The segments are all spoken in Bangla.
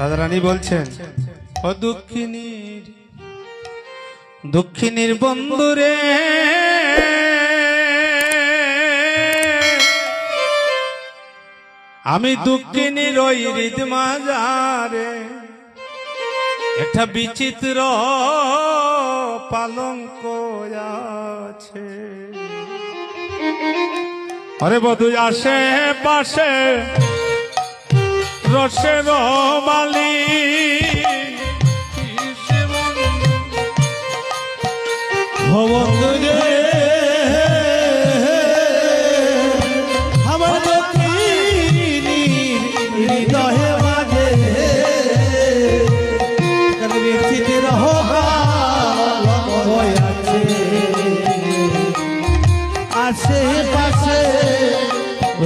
রাধারানী বলছেন ও দুঃখিনীর দুঃখিনীর বন্ধুরে আমি দুঃখিনীর ওই হৃদ মাজারে একটা বিচিত্র পালঙ্ক আছে। আরে বধু আসে পাশে রসের মালি আমার দক্ষিণীর হৃদয়ে মাঝে। বিচিত্র আছে। আশে পাশে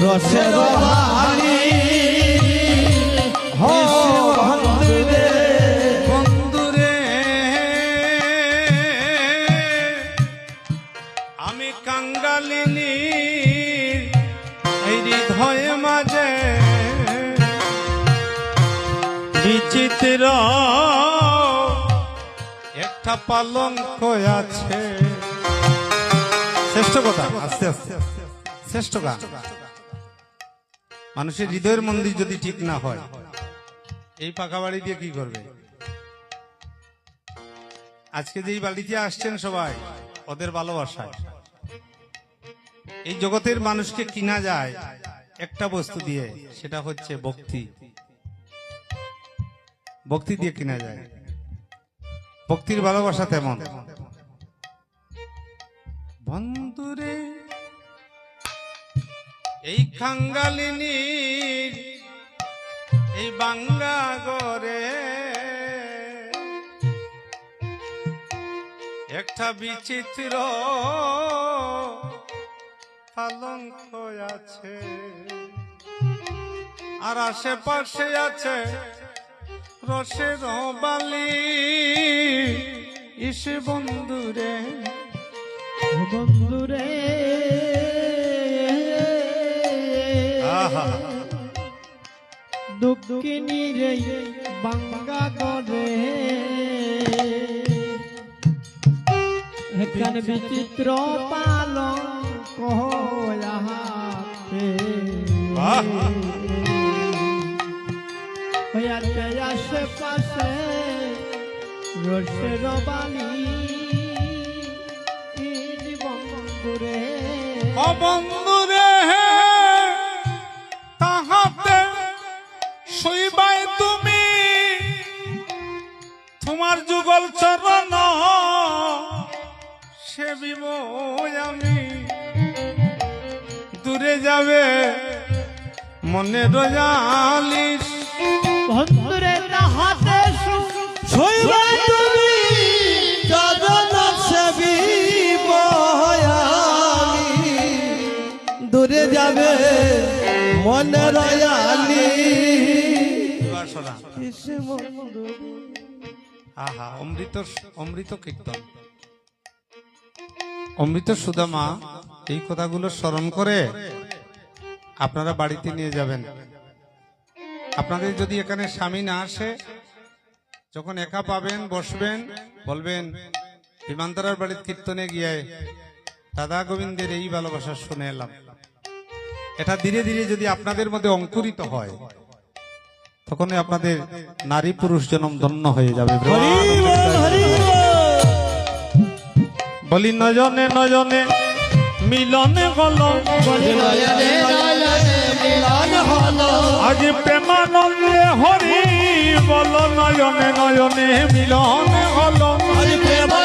রসের বাহারি বিচিত্র। একটা পালঙ্ক আছে। শ্রেষ্ঠ কথা, আস্তে আস্তে, শ্রেষ্ঠ গান। মানুষের হৃদয়ের মন্দির যদি ঠিক না হয়, এই পাকা বাড়ি দিয়ে কি করবে? আজকে যেই বাড়িতে আসছেন সবাই, ওদের ভালোবাসায়। এই জগতের মানুষকে কিনা যায় একটা বস্তু দিয়ে, সেটা হচ্ছে ভক্তি। ভক্তি দিয়ে কিনা যায়। ভক্তির ভালোবাসা তেমন। বন্ধুরে, এই খাঙ্গালিনীর এই বাঙ্গা গরে একটা বিচিত্র পালঙ্ক আছে। আর আশেপাশে আছে রসের বালি। ইস বন্ধুরে বন্ধুরে দুঃখিনী রে বাঙ্গা করে। এখানে বিচিত্র পালন বাহ। আশেপাশে রসের বালি। বন্ধুরে ও বন্ধুরে তাহাতে শৈবাই তুমি। তোমার যুগল চরণ সে আমি। দূরে যাবে মনে রয়ালিস যাবে মনে রয়ালি আহা, অমৃত অমৃত কীর্তন। অমৃত সুদামা এই কথাগুলো স্মরণ করে আপনারা বাড়িতে নিয়ে যাবেন। আপনাদের যদি এখানে স্বামী না আসে, যখন একা পাবেন, বসবেন, বলবেন বিমানতারার বাড়ির কীর্তনে গিয়ে দাদা গোবিন্দের এই ভালোবাসা শুনে এলাম। এটা ধীরে ধীরে যদি আপনাদের মধ্যে অঙ্কুরিত হয়, তখনই আপনাদের নারী পুরুষ জনম ধন্য হয়ে যাবে। বলি নজনে নজনে মিলনে হল। আজ প্রেমানন্দে হরি বল, নয়নে নয়নে মিলনে হল। বল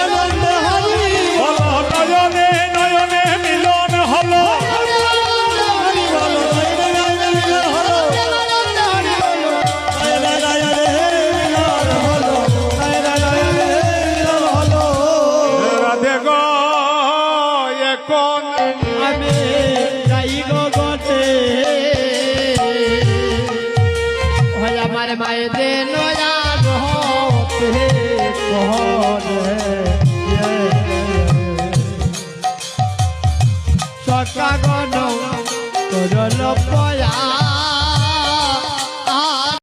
আমার মায়ের দে নয়া রহতে কহরে সকা গণ তোর লপয়া